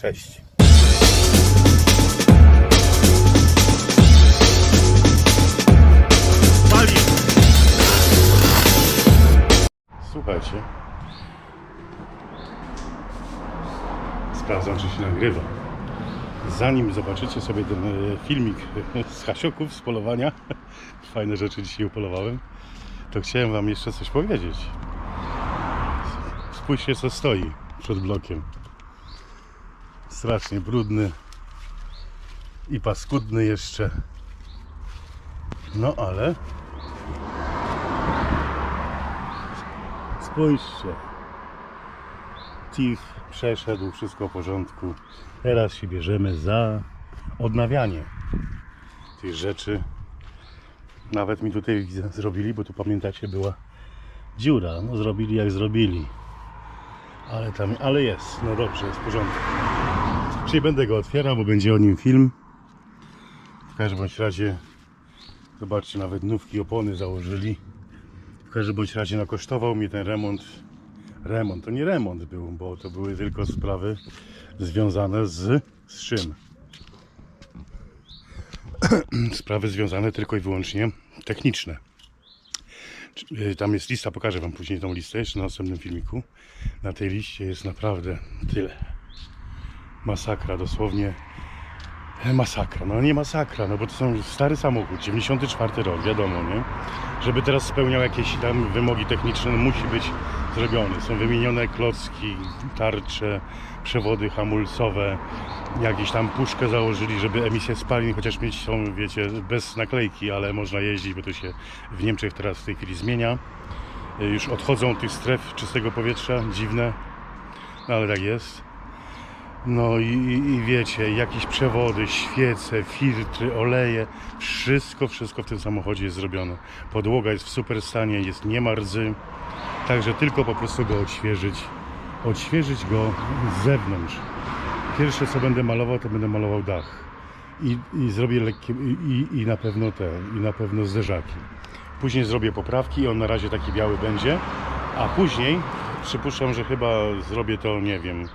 Cześć. Słuchajcie. Sprawdzam, czy się nagrywa. Zanim zobaczycie sobie ten e, filmik z hasioków, z polowania, fajne rzeczy dzisiaj upolowałem, to chciałem Wam jeszcze coś powiedzieć. Spójrzcie, co stoi przed blokiem. Strasznie brudny i paskudny jeszcze. No ale spójrzcie. TIF przeszedł, wszystko w porządku. Teraz się bierzemy za odnawianie tych rzeczy. Nawet mi tutaj zrobili, bo tu pamiętacie była dziura. No zrobili jak zrobili. Ale tam, ale jest, no dobrze, jest w porządku. Czyli będę go otwierał, bo będzie o nim film. W każdym bądź razie, zobaczcie, nawet nówki opony założyli. W każdym bądź razie no, kosztował mnie ten remont. Remont, to nie remont był, bo to były tylko sprawy związane z, z czym? sprawy związane tylko i wyłącznie techniczne. Y, Tam jest lista, pokażę Wam później tą listę jeszcze na następnym filmiku. Na tej liście jest naprawdę tyle. Masakra, dosłownie e, masakra. No nie masakra, no bo to są stary samochód, 94 rok, wiadomo, nie? Żeby teraz spełniał jakieś tam wymogi techniczne, no musi być zrobiony. Są wymienione klocki, tarcze, przewody hamulcowe, jakieś tam puszkę założyli, żeby emisję spalin, chociaż mieć są, wiecie, bez naklejki, ale można jeździć, bo to się w Niemczech teraz w tej chwili zmienia. Y, Już odchodzą tych stref czystego powietrza, dziwne, no ale tak jest. No i, i, i wiecie, jakieś przewody, świece, filtry, oleje, wszystko, wszystko w tym samochodzie jest zrobione. Podłoga jest w super stanie, jest nie także tylko po prostu go odświeżyć, odświeżyć go z zewnątrz. Pierwsze co będę malował, to będę malował dach i, i zrobię lekkie, i, i, i na pewno te, i na pewno zderzaki. Później zrobię poprawki, on na razie taki biały będzie, a później przypuszczam, że chyba zrobię to, nie wiem,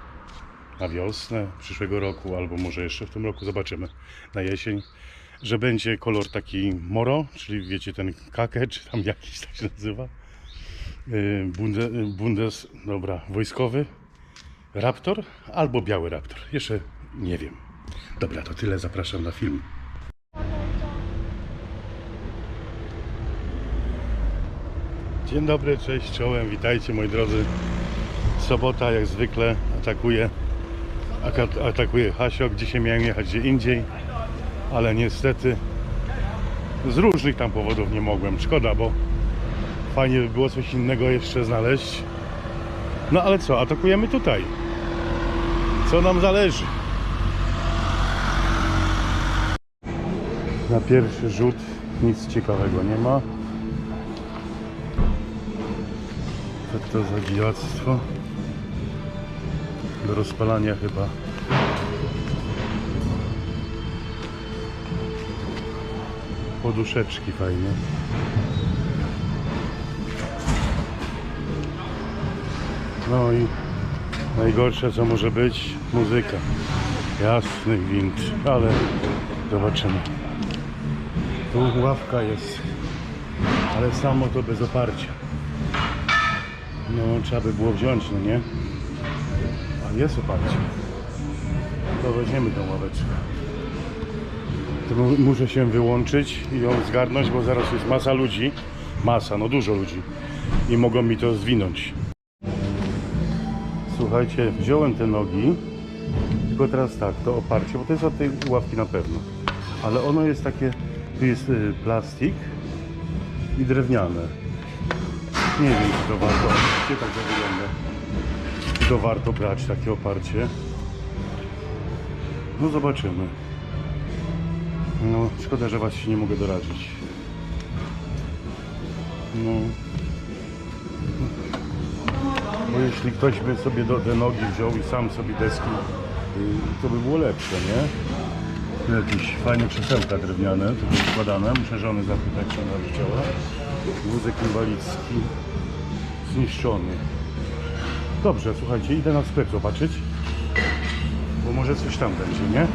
na wiosnę przyszłego roku, albo może jeszcze w tym roku, zobaczymy, na jesień, że będzie kolor taki moro, czyli wiecie, ten kake, czy tam jakiś tak się nazywa, Yy, bunde, bundes, dobra, wojskowy, raptor, albo biały raptor, jeszcze nie wiem. Dobra, to tyle, zapraszam na film. Dzień dobry, cześć, czołem, witajcie moi drodzy. Sobota jak zwykle atakuje atakuje Hasiok. Dzisiaj miałem jechać gdzie indziej, ale niestety z różnych tam powodów nie mogłem. Szkoda, bo fajnie by było coś innego jeszcze znaleźć. No ale co, atakujemy tutaj. Co nam zależy? Na pierwszy rzut nic ciekawego nie ma. Co to za dziwactwo? Do rozpalania chyba. Poduszeczki fajne. No i najgorsze co może być muzyka. Jasny gwint, ale zobaczymy. Tu ławka jest, ale samo to bez oparcia. No trzeba by było wziąć, no nie? Jest oparcie. To weźmiemy tą ławeczkę. To mu- muszę się wyłączyć i ją zgarnąć, bo zaraz jest masa ludzi. Masa, no dużo ludzi. I mogą mi to zwinąć. Słuchajcie, wziąłem te nogi. Tylko teraz tak, to oparcie, bo to jest od tej ławki na pewno. Ale ono jest takie, tu jest y, plastik i drewniane. Nie wiem, czy to warto. Gdzie tak to wygląda? To warto brać takie oparcie? No zobaczymy. No, szkoda, że was się nie mogę doradzić. No. Bo jeśli ktoś by sobie do te nogi wziął i sam sobie deski, y, to by było lepsze, nie? Tu Jakieś fajne krzesełka drewniane, tu składane. Muszę żony zapytać, czy ona chciała. Wózek inwalidzki zniszczony. Dobrze, słuchajcie, idę na sklep zobaczyć. Bo może coś tam będzie, nie?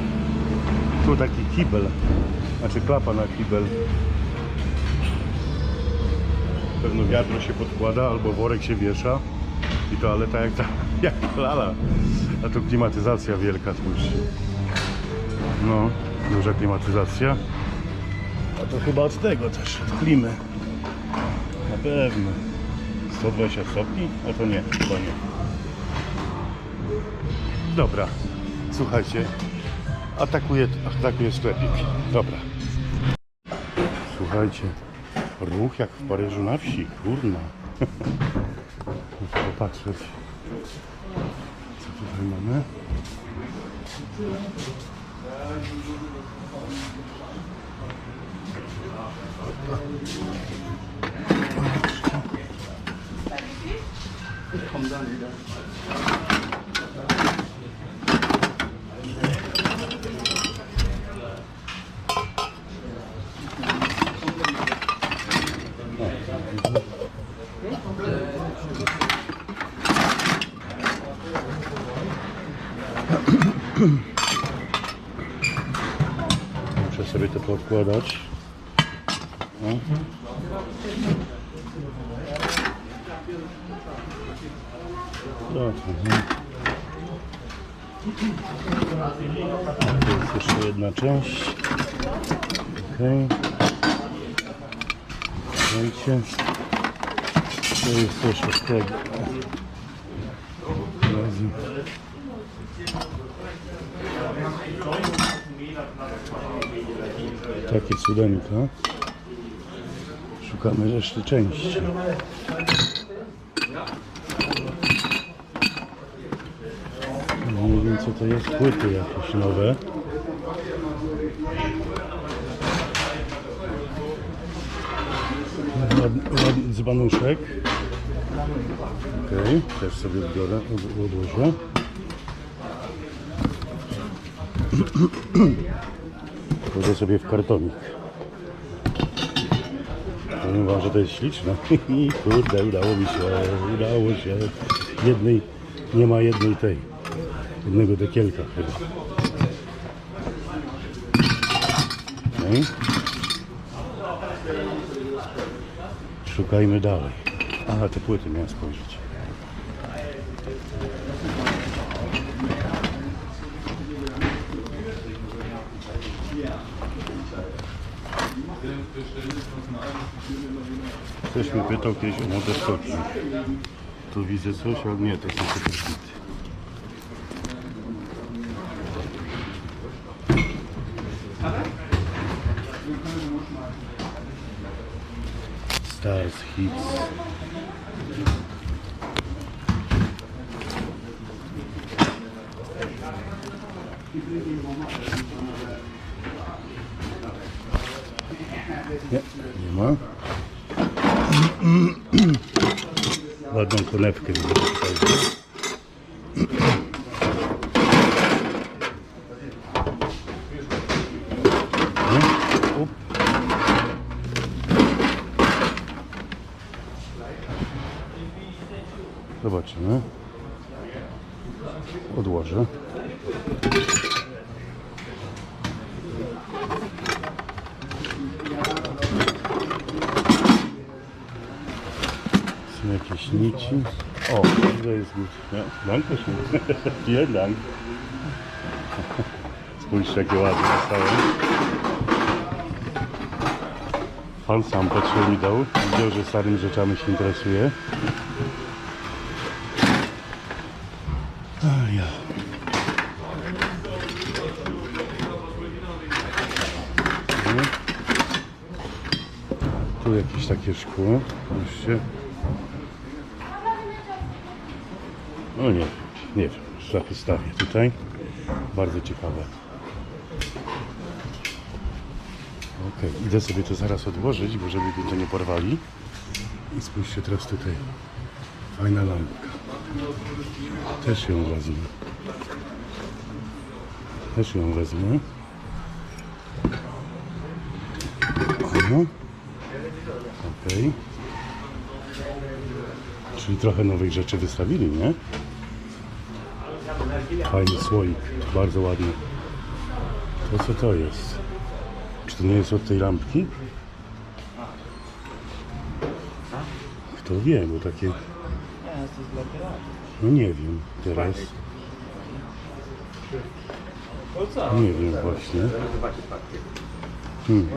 Tu taki kibel, znaczy klapa na kibel. Pewno wiadro się podkłada albo worek się wiesza i toaleta jak ta, jak lala. A tu klimatyzacja wielka, spójrzcie. No, duża klimatyzacja. A to chyba od tego też, od klimy. Na pewno. 120 stopni? A to nie, to nie. Dobra, słuchajcie, atakuje, atakuje sklepik. Dobra. Słuchajcie, ruch jak w Paryżu na wsi, kurna. Muszę popatrzeć, co tutaj mamy. Muszę sobie to podkładać. No. No, mhm. Tu jest jeszcze jedna część. Okej. Słuchajcie. To jest też od tego. Razem. Takie cudeńka. Szukamy reszty części. Nie wiem co to jest, płyty jakieś nowe. Dzbanuszek. Okej, też sobie biorę, od- odłożę. Kładę sobie w kartonik. Powiem wam, że to jest śliczne. Kurde, udało mi się, udało się. Jednej, nie ma jednej tej, jednego dekielka chyba. Okej. Szukajmy dalej. Aha, te płyty miałem spojrzeć. Ktoś mnie pytał kiedyś o Modern Talking. Tu widzę coś, ale nie, to są płyty. Stars Hits. Nie, nie ma. Ładną konewkę tutaj. Nie? Up. Zobaczymy. Odłożę. Są jakieś nici. O, to jest gut. Ja, danke schön. Vielen Dank. Spójrzcie, jakie ładne zostały. Pan sam patrzył mi dał. Widział, że starymi rzeczami się interesuje. Tu jakieś takie szkło. Spójrzcie. No nie nie wiem. Zapostawię tutaj. Bardzo ciekawe. Okej, idę sobie to zaraz odłożyć, bo żeby to nie porwali. I spójrzcie teraz tutaj. Fajna lampka. Też ją wezmę. Też ją wezmę. Aha. Okej. Czyli trochę nowych rzeczy wystawili, nie? Fajny słoik, bardzo ładny. To co to jest? Czy to nie jest od tej lampki? Kto wie, bo takie... No nie wiem teraz. Nie wiem właśnie. Hmm.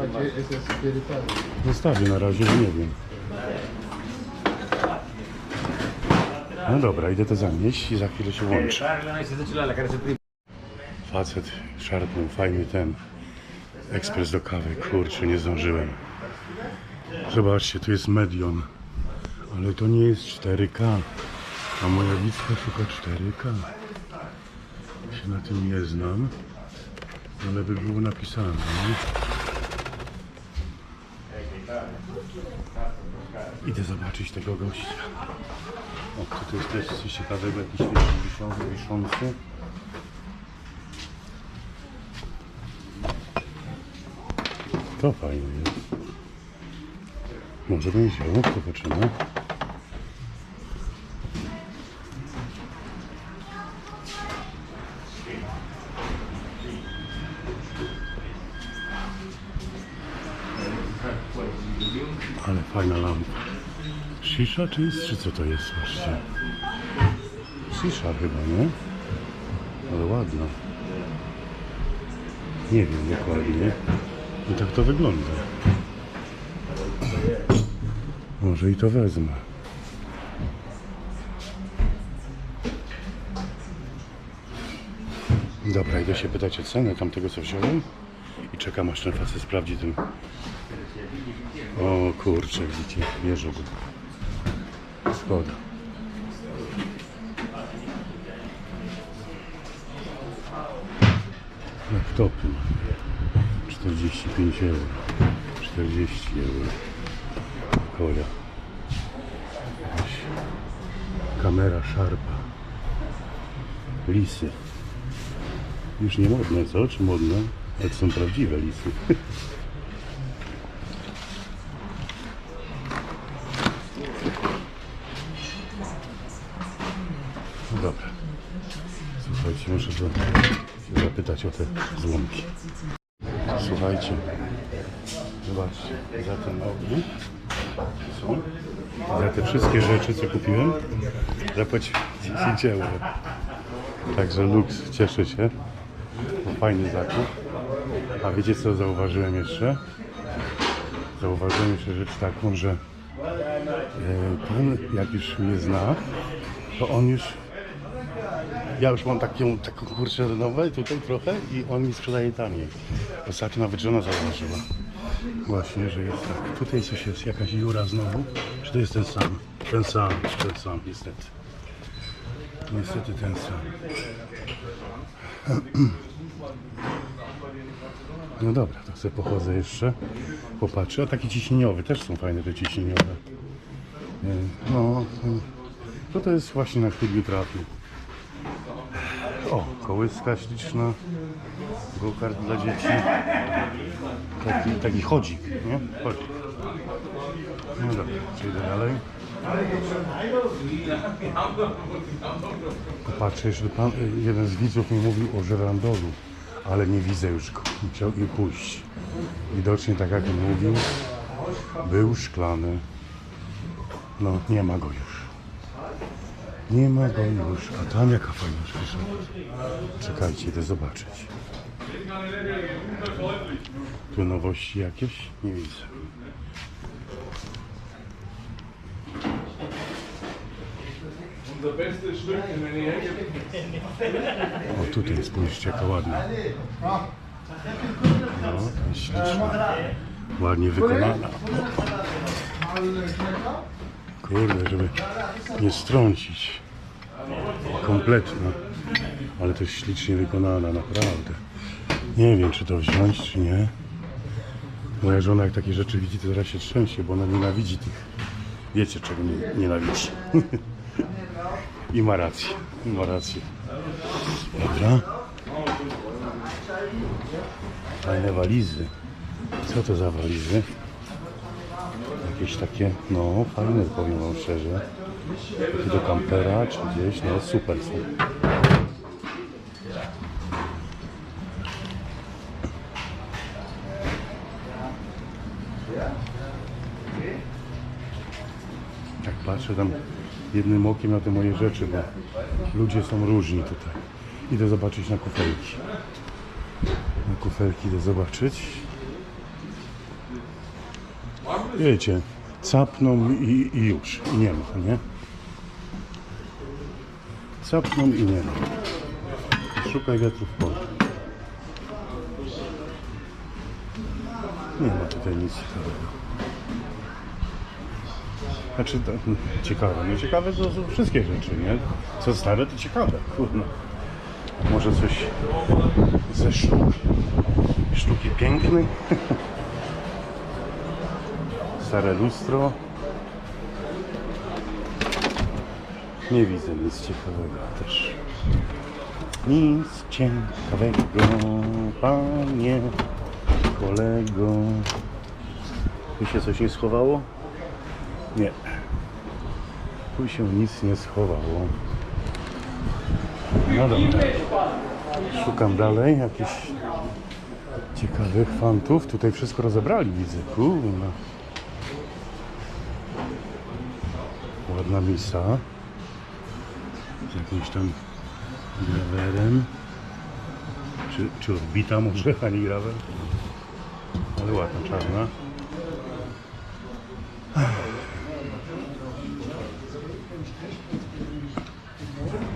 Zostawię na razie, nie wiem. No dobra, idę to zanieść i za chwilę się włączę. Facet szarpnął fajny ten ekspres do kawy. Kurczę, nie zdążyłem. Zobaczcie, tu jest medion. Ale to nie jest 4K. A moja Wicka szuka 4K. Się na tym nie znam. Ale by było napisane. Nie? Idę zobaczyć tego gościa. O, to jest też coś ciekawego, jakiś wiszący, wiszący. To fajne jest. Może bym wziął, zobaczymy. Shisha czy jest, czy co to jest właśnie? Shisha chyba, nie? Ale ładna. Nie wiem dokładnie. I tak to wygląda. Może i to wezmę. Dobra, idę się pytać o cenę tamtego co wziąłem i czekam aż ten facet sprawdzi ten... O kurczę, widzicie, bierze go. Szkoda. Laptopy. 45 euro. 40 euro. Kola. Kamera szarpa. Lisy. Już nie modne, co? Czy modne? Ale to są prawdziwe lisy. o te złomki. Słuchajcie. Zobaczcie, za ten ogniu są. Za te wszystkie rzeczy, co kupiłem, zapłaciłem 10 euro. Także luks, cieszę się. To fajny zakup. A wiecie co zauważyłem jeszcze? Zauważyłem jeszcze rzecz taką, że e, pan jak już mnie zna, to on już ja już mam taką, taką kurczę nową tutaj trochę i on mi sprzedaje taniej. Ostatnio nawet żona zauważyła. Właśnie, że jest tak. Tutaj coś jest, jakaś jura znowu. Czy to jest ten sam? Ten sam, ten sam, niestety. Niestety ten sam. No dobra, to sobie pochodzę jeszcze. Popatrzę. A taki ciśnieniowy, też są fajne te ciśnieniowe. E, No, to, to jest właśnie na chwilę trafił. O, kołyska śliczna. Go-kart dla dzieci. Taki, taki chodzik, nie? Chodzik. No dobra, przejdę dalej. Popatrzę, jeszcze pan, jeden z widzów mi mówił o żerandolu, ale nie widzę już go. Musiał i pójść. Widocznie, tak jak mówił, był szklany. No, nie ma go już. Nie ma go już. A tam jaka fajna szysza. Czekajcie, idę zobaczyć. Tu nowości jakieś? Nie widzę. O, tutaj spójrzcie, jaka ładna. No, śliczna. Ładnie wykonana. Kurde, żeby nie strącić. Kompletna. Ale jest ślicznie wykonana, naprawdę. Nie wiem, czy to wziąć, czy nie. Moja żona jak takie rzeczy widzi, to zaraz się trzęsie, bo ona nienawidzi tych. Wiecie, czego nie, nienawidzi. I ma rację. I ma rację. Dobra. Fajne walizy. Co to za walizy? Jakieś takie, no fajne powiem Wam szczerze. Do kampera czy gdzieś, no super są. Tak patrzę tam jednym okiem na te moje rzeczy, bo ludzie są różni tutaj. Idę zobaczyć na kufelki. Na kufelki idę zobaczyć. Wiecie, capną i, i już. I nie ma, nie? Capną i nie ma. Szukaj wiatru w polu. Nie ma tutaj nic ciekawego. Znaczy, to, ciekawe. No ciekawe to są wszystkie rzeczy, nie? Co stare, to ciekawe. Kurno. Może coś ze sztuk. Sztuki pięknej. Stare lustro. Nie widzę nic ciekawego też. Nic ciekawego, panie kolego. Tu się coś nie schowało? Nie. Tu się nic nie schowało. No dobra. Szukam dalej jakichś ciekawych fantów. Tutaj wszystko rozebrali, widzę. Kurna. Ładna misa. Z jakimś tam grawerem. Czy, czy odbita może, a nie grawer? Ale ładna, czarna.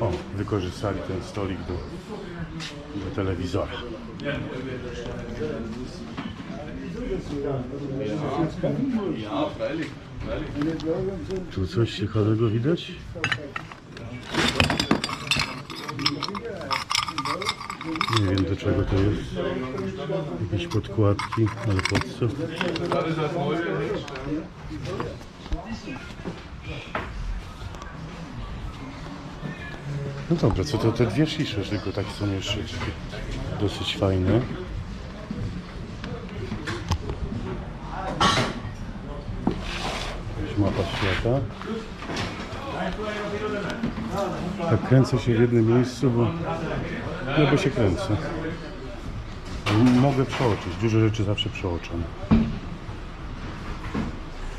O, wykorzystali ten stolik do, do telewizora. Ja, freilich. Tu coś ciekawego widać? Nie wiem do czego to jest. Jakieś podkładki, ale po co? No dobra, co to te dwie szisze tylko takie są jeszcze dosyć fajne. Jakaś mapa świata. Tak kręcę się w jednym miejscu, bo no bo się kręcę. Mogę przeoczyć, dużo rzeczy zawsze przeoczam.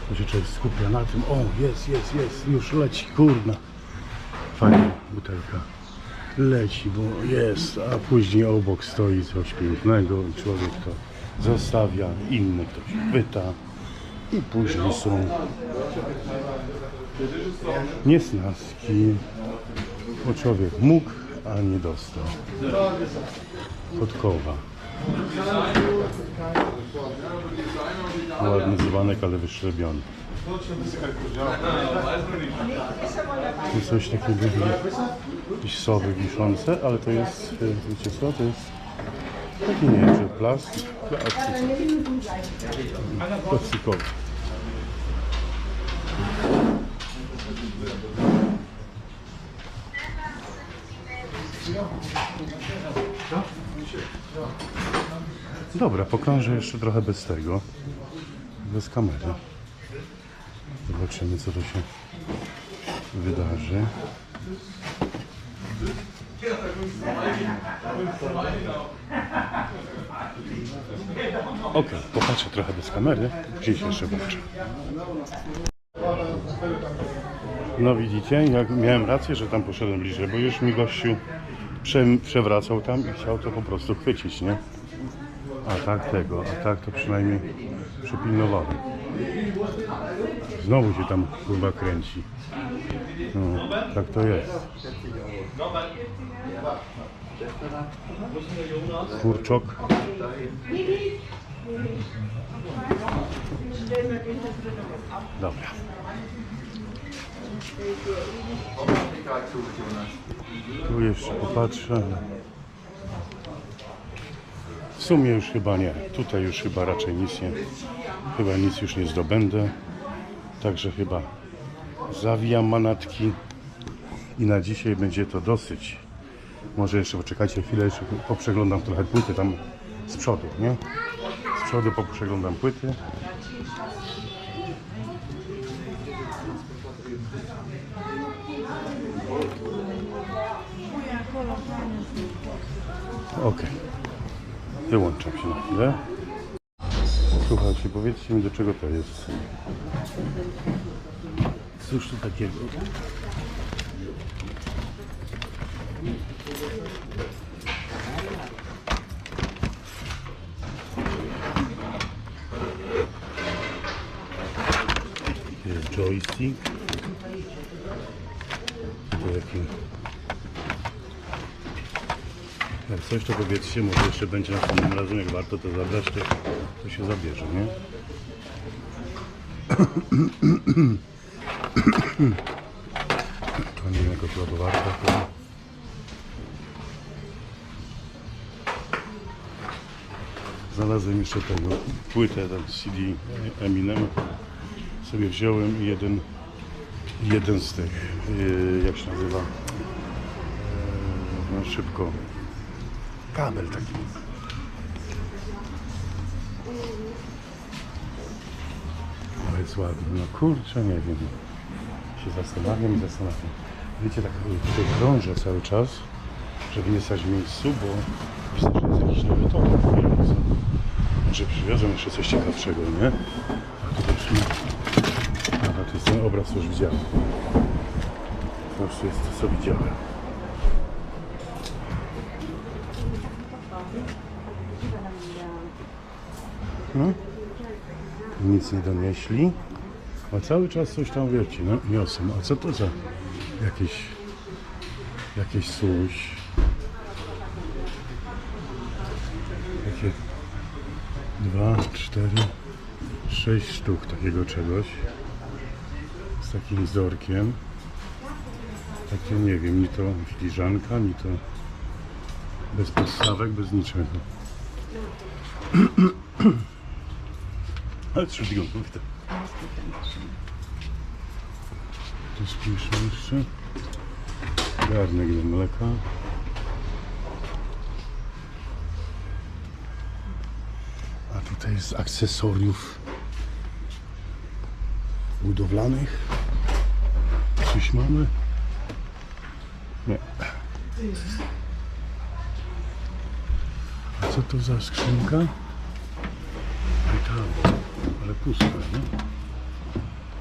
To się człowiek skupia na tym, o jest, jest, jest, już leci, kurna. Fajna butelka. Leci, bo jest, a później obok stoi coś pięknego i człowiek to zostawia, inny ktoś pyta i później są niesnaski, bo człowiek mógł, a nie dostał. Podkowa. Ładny dzbanek, ale wyszczebiony. Tu coś takiego, jakieś sowy wiszące, ale to jest, wiecie co, to jest taki nie wiem, czy plastik, plastik. Dobra, pokrążę jeszcze trochę bez tego, bez kamery. Zobaczymy, co to się wydarzy. Ok, popatrzę trochę bez kamery, się jeszcze włączę. No widzicie, jak miałem rację, że tam poszedłem bliżej, bo już mi gościu prze, przewracał tam i chciał to po prostu chwycić, nie? A tak tego, a tak to przynajmniej przypilnowałem. Znowu się tam kurwa kręci. No, tak to jest. Kurczok. Dobra. Tu jeszcze popatrzę. W sumie już chyba nie. Tutaj już chyba raczej nic nie. Chyba nic już nie zdobędę. Także chyba zawijam manatki. I na dzisiaj będzie to dosyć. Może jeszcze poczekajcie chwilę, jeszcze poprzeglądam trochę płyty tam z przodu, nie? Z przodu poprzeglądam płyty. Ok. Wyłączam się na chwilę. Słuchajcie, powiedzcie mi do czego to jest. Cóż to takiego? Jest joystick. To taki... Jak coś to powiedzcie, może jeszcze będzie następnym razem, jak warto to zabrać, to, to się zabierze, nie? To nie wiem, jaka była to. Znalazłem jeszcze tego płytę, tam CD Eminem. Sobie wziąłem i jeden, jeden z tych, yy, jak się nazywa, Yy, no szybko, kabel taki. No jest ładny, no kurczę, nie wiem. Się zastanawiam i zastanawiam. Wiecie, tak y, tutaj krążę cały czas, żeby nie stać w miejscu, bo widzę, że jest jakiś nowy mówiący. Może przywiozłem jeszcze coś ciekawszego, nie? A tutaj przy... Aha, to jest ten obraz, już widziałem. Już jest to, co widziałem. No. Nic nie donieśli. A cały czas coś tam wiecie, no, niosą. A co to za jakieś jakieś coś? Takie dwa, cztery, sześć sztuk takiego czegoś. Z takim wzorkiem. Takie nie wiem, ni to filiżanka, ni to bez podstawek, bez niczego. Ale Entschuldigung, bitte. Tu spójrzmy jeszcze. Garnek do mleka. A tutaj jest akcesoriów budowlanych. Coś mamy? Nie. A co to za skrzynka? Metal, ale pusta, nie?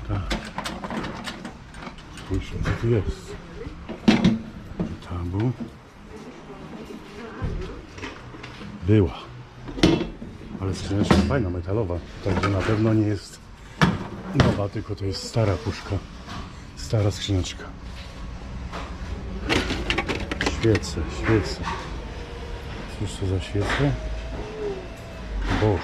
Tak. Spójrzmy, co tu jest. Tabu. Była. Ale skrzyneczka fajna, metalowa. Także na pewno nie jest nowa, tylko to jest stara puszka. Stara skrzyneczka. Świece, świece. Cóż to za świece? Bosch.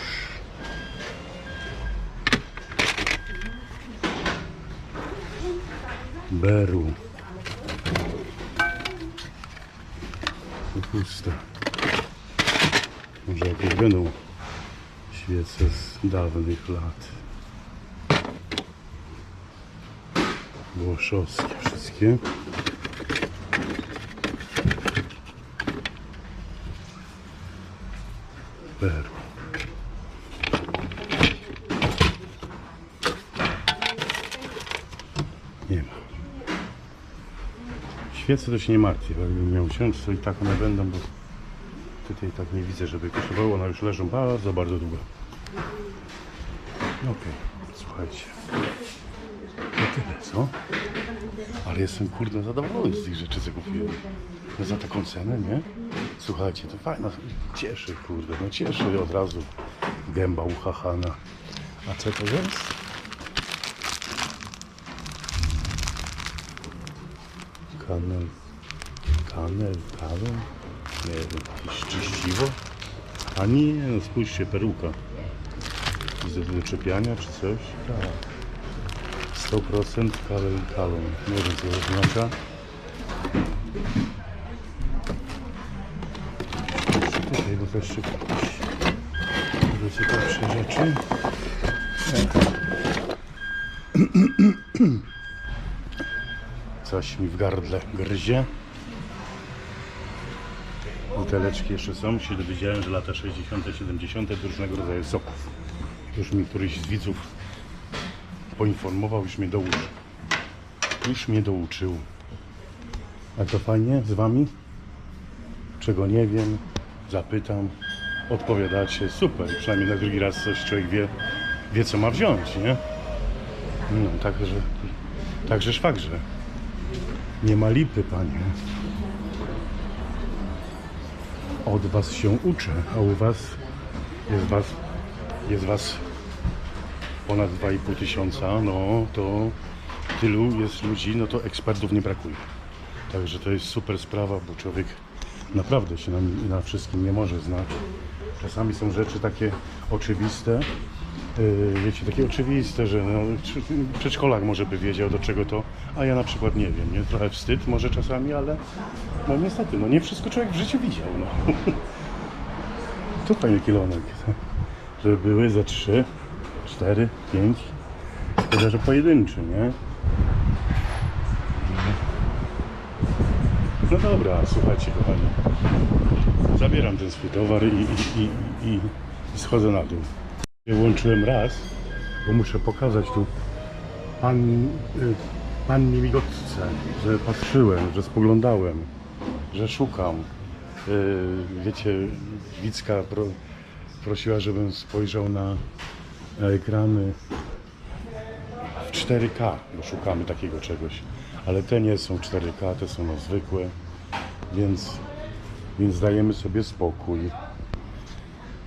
Beru. Puste. Może jakieś będą świece z dawnych lat. Włoszowskie wszystkie. Beru. Nie ma. Świece to się nie martwię, bo jakbym miał to i tak one będą, bo tutaj tak nie widzę, żeby kosztowało, one już leżą bardzo, bardzo długo. Okej, słuchajcie. Co? Ale jestem kurde zadowolony z tych rzeczy, co kupiłem. No za taką cenę, nie? Słuchajcie, to fajna, cieszy, kurde, no cieszy od razu gęba uchachana. A co to jest? Kanel, kanel, kanel, nie wiem, jakieś czyściwo? A nie, no spójrzcie, peruka. Z wyczepiania czy coś? Tak. 100% kalel kalon. Nie wiem co to oznacza. Jeszcze tutaj, też jakieś może ciekawsze rzeczy. Coś mi w gardle gryzie. Buteleczki jeszcze są. Się dowiedziałem, że lata 60., 70. to różnego rodzaju soków. Już mi któryś z widzów poinformował, już mnie douczył. Już mnie douczył. A to fajnie z wami? Czego nie wiem, zapytam, odpowiadacie. Super, przynajmniej na drugi raz coś człowiek wie, wie co ma wziąć, nie? No, także, Także szwagrze. Nie ma lipy, panie. Od was się uczę, a u was jest was, jest was ponad 2,5 tysiąca, no to tylu jest ludzi, no to ekspertów nie brakuje. Także to jest super sprawa, bo człowiek naprawdę się na, na wszystkim nie może znać. Czasami są rzeczy takie oczywiste, yy, wiecie, takie oczywiste, że no, przedszkolak może by wiedział do czego to, a ja na przykład nie wiem, nie? Trochę wstyd może czasami, ale no niestety, no nie wszystko człowiek w życiu widział, no. Tu fajny kilonek, żeby były ze trzy, cztery, pięć, szkoda, że pojedynczy, nie? No dobra, słuchajcie kochani. Zabieram ten swój towar i, i, i, i, i schodzę na dół. Włączyłem raz, bo muszę pokazać tu pan, y, pannie migotce, że patrzyłem, że spoglądałem, że szukam. Y, Wiecie, Wicka pro, prosiła, żebym spojrzał na ekrany w 4K, bo szukamy takiego czegoś. Ale te nie są 4K, te są no zwykłe, więc, więc dajemy sobie spokój.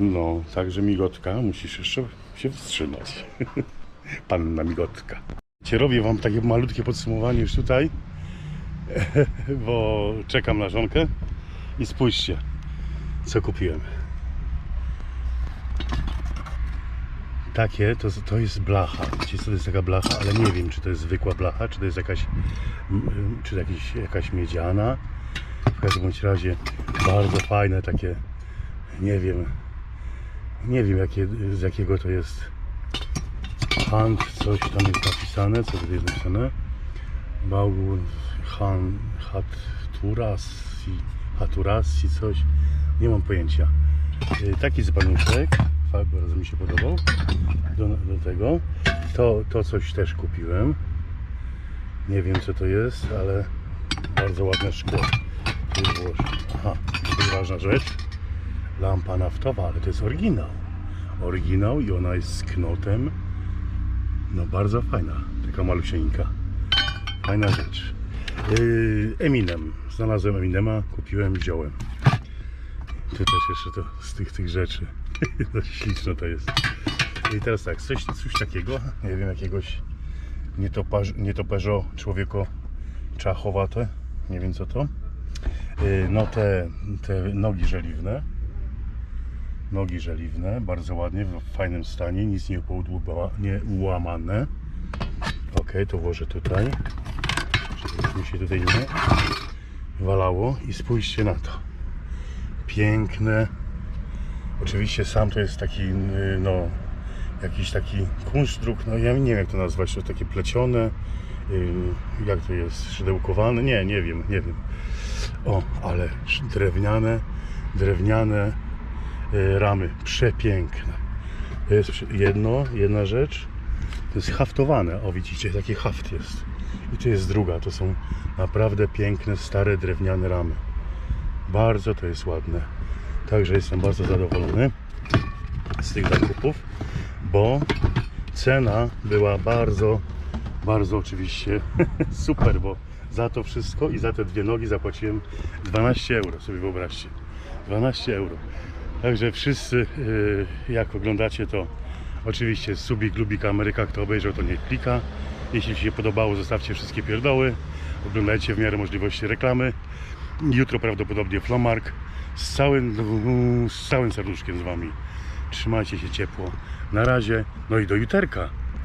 No, także migotka, musisz jeszcze się wstrzymać. Panna migotka. Robię wam takie malutkie podsumowanie już tutaj, bo czekam na żonkę i spójrzcie, co kupiłem. Takie, to, to jest blacha. Wiecie co to jest taka blacha, ale nie wiem czy to jest zwykła blacha, czy to jest jakaś, czy jakiś, jakaś miedziana. W każdym bądź razie bardzo fajne takie, nie wiem, nie wiem jakie, z jakiego to jest hand, coś tam jest napisane, co tutaj jest napisane. Bałgun Han Hatturasi, Hatturasi coś, nie mam pojęcia. Y, Taki fa- bardzo mi się podobał do, do tego. To, to coś też kupiłem. Nie wiem co to jest, ale bardzo ładne szkło. Tu. Aha, to jest ważna rzecz. Lampa naftowa, ale to jest oryginał. Oryginał i ona jest z knotem. No bardzo fajna, taka malusieńka. Fajna rzecz. Yy, Eminem. Znalazłem Eminema, kupiłem, wziąłem. Tu też jeszcze to z tych, tych rzeczy. Dość śliczne to jest. I teraz tak, coś, coś takiego, nie wiem, jakiegoś nietoperz, nietoperzo człowieko czachowate, nie wiem co to. Yy, No te, te nogi żeliwne. Nogi żeliwne, bardzo ładnie, w fajnym stanie, nic nie, nie ułamane. Ok, to włożę tutaj, żeby mi się tutaj nie walało. I spójrzcie na to. Piękne. Oczywiście sam to jest taki, y, no, jakiś taki kunsztruk, no ja nie wiem jak to nazwać, to takie plecione, y, jak to jest, szydełkowane, nie, nie wiem, nie wiem. O, ale drewniane, drewniane y, ramy, przepiękne. To jest jedno, jedna rzecz, to jest haftowane, o widzicie, taki haft jest. I to jest druga, to są naprawdę piękne, stare, drewniane ramy. Bardzo to jest ładne. Także jestem bardzo zadowolony z tych zakupów, bo cena była bardzo, bardzo oczywiście super, bo za to wszystko i za te dwie nogi zapłaciłem 12 euro, sobie wyobraźcie. 12 euro. Także wszyscy, yy, jak oglądacie to, oczywiście Subik, Lubik, Ameryka, kto obejrzał to niech klika. Jeśli się podobało, zostawcie wszystkie pierdoły. Oglądajcie w miarę możliwości reklamy. Jutro prawdopodobnie Flomark z całym, z całym serduszkiem z Wami. Trzymajcie się ciepło. Na razie, no i do juterka.